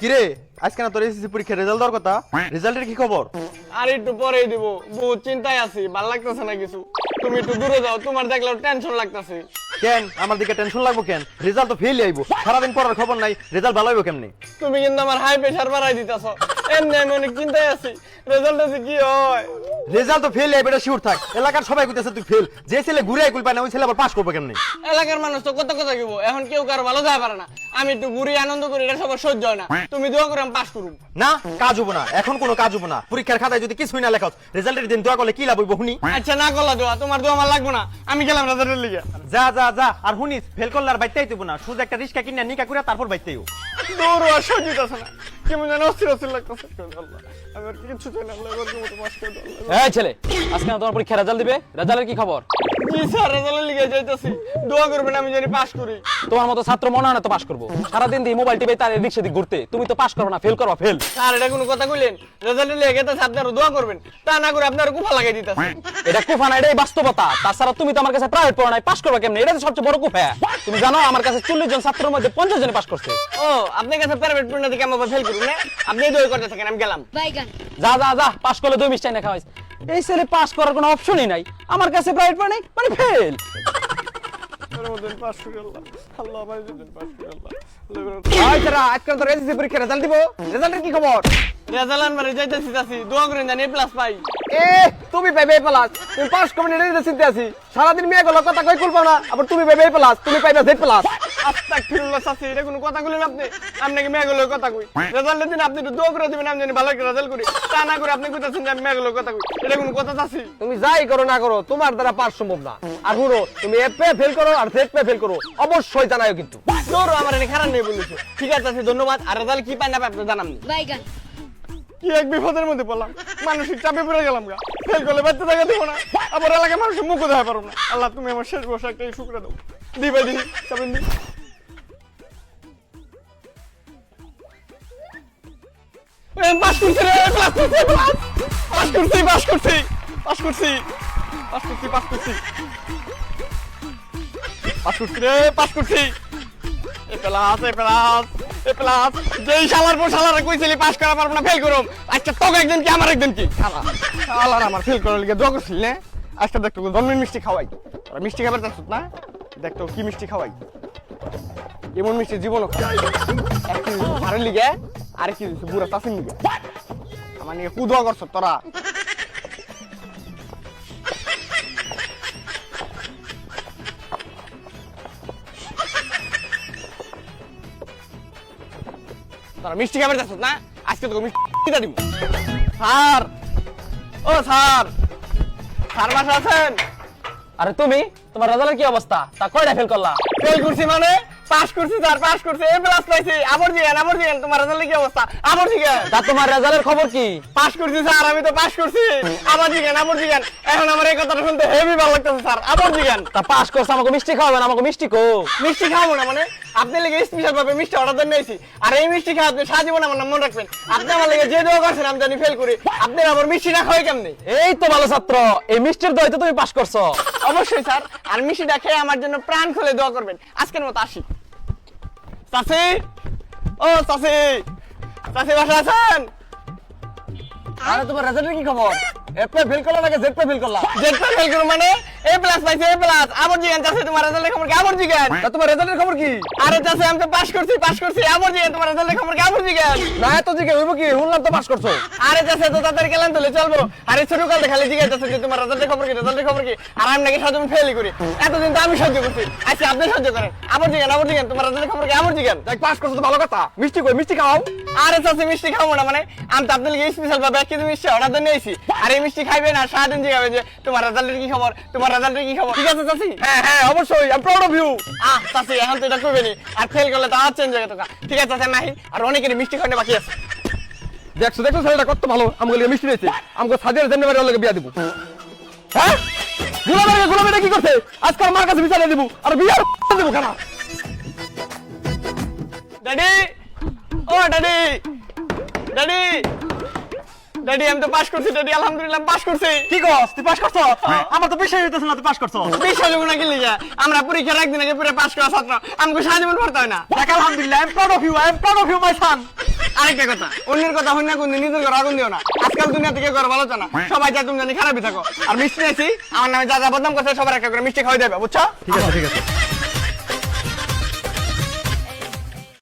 কিরে আজকে না তোর এসএসসি পরীক্ষার রেজাল্ট দেওয়ার কথা? রেজাল্টের কি খবর? আর একটু পরেই দিব বহুত চিন্তায় আছি ভালো লাগতেছে না কিছু। তুমি একটু দূরে যাও তোমার দেখলে টেনশন লাগতেছে। কেন? আমার দিকে টেনশন লাগবো কেন? রেজাল্ট তো ফেল আইবো। সারাদিন পড়ার খবর নাই রেজাল্ট ভালো হইবো কেমনি? তুমি কিন্তু আমার হাই প্রেশার বাড়াই দিতেছ। এমনি আমি অনেক চিন্তায় আছি রেজাল্ট আছে কি হয়? রেজাল্ট তো ফেল এটা শিওর থাক। এলাকার সবাই কইতেছে তুই ফেল যে ছেলে ঘুরে আইকুল পায় না ওই ছেলে আবার পাস করবে কেমনি? এলাকার মানুষ তো কত কথা দিব এখন কেউ কারও ভালো যায় পারে না। আমি একটু ঘুরি আনন্দ করি এটা সবার সহ্য হয় না। তুমি দোয়া করে আমি পাস করুম। না কাজ হব না এখন কোনো কাজ হব না। পরীক্ষার খাতায় যদি কিছুই না লেখাও রেজাল্টের দিন দোয়া করলে কি লাভ হইব হুনি আচ্ছা না করলা দোয়া তোমার দোয়া আমার লাগবো না। আমি গেলাম রেজাল্টের লিগে। যা যা যা আর হুনিস ফেল করলে আর বাইতেই দিব না। শুধু একটা রিস্কা কিনে নিকা করে তারপর বাইতেইও দৌড় আর সহ্য না। কেমন যেন অস্থির অস্থির লাগতেছে। আমি আর কিছু চাই না আল্লাহ এই ছেলে আজকে না তোমার পরীক্ষা রেজাল্ট দিবে? রেজাল্টের কি খবর? জি স্যার রেজাল্টের লিগে যাইতাছি। দোয়া করবেন আমি জানি পাস করি। তোমার মতো ছাত্র মনে হয় না তো পাস করব। সারাদিন দিয়ে মোবাইল টিপে তার এদিক সেদিক ঘুরতে। তুমি তো পাস করো না ফেল করো ফেল স্যার এটা কোনো কথা কইলেন? রেজাল্টের লিগে গেতেছে আপনারা দোয়া করবেন। তা না করে আপনারা কুফা লাগাই দিতেছে। এটা কুফা না এটাই বাস্তবতা। তাছাড়া তুমি তো আমার কাছে প্রাইভেট পড়ো নাই পাস করবে কেমনি? এটা তো সবচেয়ে বড় কুফা। তুমি জানো আমার কাছে চল্লিশ জন ছাত্রের মধ্যে পঞ্চাশ জন পাস করছে। ও আপনার কাছে প্রাইভেট ফেল না? আপনি দোয়া করতে থাকেন আমি গেলাম। যা যা যা পাস করলে দুই মিষ্টাই না খাওয়াইস। এই ছেলে পাস করার কোনো অপশনই নাই। আমার কাছে প্রাইভেট মানে নাই মানে ফেল পাস করি আল্লাহ আল্লাহ আমার যদি পাস করি আল্লাহ। আজকে তোর এসএসসি পরীক্ষার রেজাল্ট দিব। রেজাল্টের কি খবর? রেজাল্ট মানে যাইতেছি যাচ্ছি দোয়া করেন জানি প্লাস পাই। এ তুমি পাইবে প্লাস তুমি এটা চিন্তা আছি। সারাদিন মেয়ে গেল কথা কই না আবার তুমি পাইবে এ প্লাস তুমি পাইবে জেড প্লাস আস্তাক ফিরুল্লাহ চাচি এটা কোনো কথা কইলেন আপনি? আপনাকে মেয়েগুলো কথা কই। রেজাল্টের দিন আপনি একটু দোয়া করে দিবেন আমি জানি ভালো একটা রেজাল্ট করি। তা না করে আপনি কইতাছেন যে আমি মেয়েগুলো কথা কই। এটা কোনো কথা চাচি? তুমি যাই করো না করো তোমার দ্বারা পাস সম্ভব না। আর তুমি এ পে ফেল করো আর জেড পে ফেল করো অবশ্যই জানাও কিন্তু। দৌড়ো আমার এনে খারাপ নেই বলেছে। ঠিক আছে ধন্যবাদ। আর রেজাল্ট কি পাই না পাই আপনি কি এক বিপদের মধ্যে পড়লাম? মানসিক চাপে পড়ে গেলাম গা। ফেল করলে বাচ্চা জায়গা দেবো না। আবার এলাকায় মানুষের মুখও দেখা পারব না। আল্লাহ, তুমি আমার শেষ বসে একটা শুক্রে দাও। দিবে চাপেন দি পাস করছি রে পাস করছি পাস করছি পাস করছি। পাস করছি। পাস করছি পাস করছি। পাস করছি রে পাস করছি। A plus A plus. A plus যেই শালার পর শালারে কইছিলি পাস করা পারব না ফেল তোকে একদিন কি, আমার একদিন কি? শালা, শালার আমার ফেল করার লিগে দোয়া করছিলি, না? আজকে দেখতো জন্মের মিষ্টি খাওয়াই। মিষ্টি খাবার চাচ্ছ না? দেখতো কি মিষ্টি খাওয়াই। এমন মিষ্টি জীবনও খাওয়াই। লিগে আরেক কেজি বুড়া চাষের লিগে। আমার নিয়ে কুদোয়া করছ তোরা? তোরা মিষ্টি খাবার যাচ্ছ না? আজকে তোকে মিষ্টি দিব। স্যার! ও স্যার! স্যার বাসা আছেন? আরে তুমি? তোমার রেজাল্টের কি অবস্থা? তা কয়টা ফেল করলা? ফেল করছি মানে? পাস করছি স্যার পাস করছি। এ প্লাস পাইছি। আবার জিগান আবার জিগান তোমার রেজাল্টে কি অবস্থা? আবার জিগান তা তোমার রেজাল্টের খবর কি? পাস করছি স্যার আমি তো পাস করছি। আবার জিগান আবার জিগান এখন আমার এই কথাটা শুনতে হেভি ভালো লাগতেছে স্যার। আবার জিগান তা পাস করছে আমাকে মিষ্টি খাওয়াবেন আমাকে মিষ্টি কো। মিষ্টি খাব না মানে? আপনি লেগে স্পেশাল ভাবে মিষ্টি অর্ডার দেন নিয়েছি আর এই মিষ্টি খাওয়া আপনি সাজীবন আমার নাম মনে রাখবেন। আপনি আমার লেগে যে দোয়া করছেন আমি জানি ফেল করি। আপনি আবার মিষ্টি না খাওয়াই কেমনি? এই তো ভালো ছাত্র এই মিষ্টির দইতে তুমি পাস করছ। অবশ্যই স্যার। আর মিষ্টিটা খেয়ে আমার জন্য প্রাণ খুলে দোয়া করবেন। আজকের মতো আসি। চাষি ও চাষি চাষি বাসা আছেন? আরে তোমার রেজাল্টের কি খবর? এ পে ফেল করলা নাকি জেড পে ফেল করলা জেড প্লাস ফেল করুন মানে? এ প্লাস পাইছে এ প্লাস আবার জিগান চাষি তোমার রেজাল্টের খবর কি? আবার জিগান। তা তোমার রেজাল্টের খবর কি? আরে চাষি আমি তো পাস করছি পাস করছি। আবার জিগান তোমার রেজাল্টের খবর কি? আবার জিগান। না এত জিগে হইব কি? শুনলাম তো পাস করছ। আরে চাষি তো তাড়াতাড়ি গেলাম তুলে চলবো আরে ছোট কাল খালি জিগান চাষি যে তোমার রেজাল্টের খবর কি রেজাল্টের খবর কি? আর আমি নাকি সহ্য ফেলই করি। এতদিন তো আমি সহ্য করছি। আচ্ছা আপনি সহ্য করেন। আবার জিগান আবার জিগান তোমার রেজাল্টের খবর কি? আবার জিগান। দেখ পাস করছ তো ভালো কথা। মিষ্টি কই মিষ্টি খাও। আরে চাষি মিষ্টি খাব না মানে আমি তো আপনার স্পেশাল ভাবে এক কেজি মিষ্টি অর্ডার দিয়ে নিয়েছি আর এই মিষ্টি খাইবেন আর সারাদিন জিগাবে যে তোমার রেজাল্টের কি খবর? তোমার রেজাল্টের কি খবর? ঠিক আছে চাষি হ্যাঁ হ্যাঁ অবশ্যই I proud of you ah চাষি এখন তো এটা করবেনি আর ফেল করলে তো আর চেঞ্জ হয়ে গেছে ঠিক আছে চাষি নাহি আর অনেকের মিষ্টি খাওয়ানো বাকি আছে। দেখছ দেখছ ছেলেটা কত ভালো। আমাকে লিগে মিষ্টি দিয়েছে আমাকে সাজিয়ার জন্য বাড়ি ওর বিয়া দিব। হ্যাঁ? গুলামের গুলামের কি করছে? আজকে আমার কাছে বিচারে দিব। আর বিয়ার দিব কেন? ড্যাডি ও ড্যাডি ড্যাডি ড্যাডি আমি তো পাস করছি ড্যাডি আলহামদুলিল্লাহ পাস করছি। কি কস? তুই পাস করছ? আমার তো বিশ্বাস হইতেছে না তুই পাস করছ। বিশ্বাস হব না কি লিগা? আমরা পরীক্ষার একদিন আগে পুরো পাস করা ছাত্র। আমাকে সাহায্য করতে হয় না। দেখ আলহামদুলিল্লাহ I am proud of you I am proud of you my son আরেকটা কথা অন্যের কথা হইনা কোন নিজের ঘর আগুন দিও না। আজকাল দুনিয়া থেকে ঘর ভালো না। সবাই যা তুমি জানি খারাপই থাকো। আর মিষ্টি আছি আমার নামে যা যা বদনাম করছে সবার একটা করে মিষ্টি খাওয়াই দেবে বুঝছ? ঠিক আছে ঠিক আছে।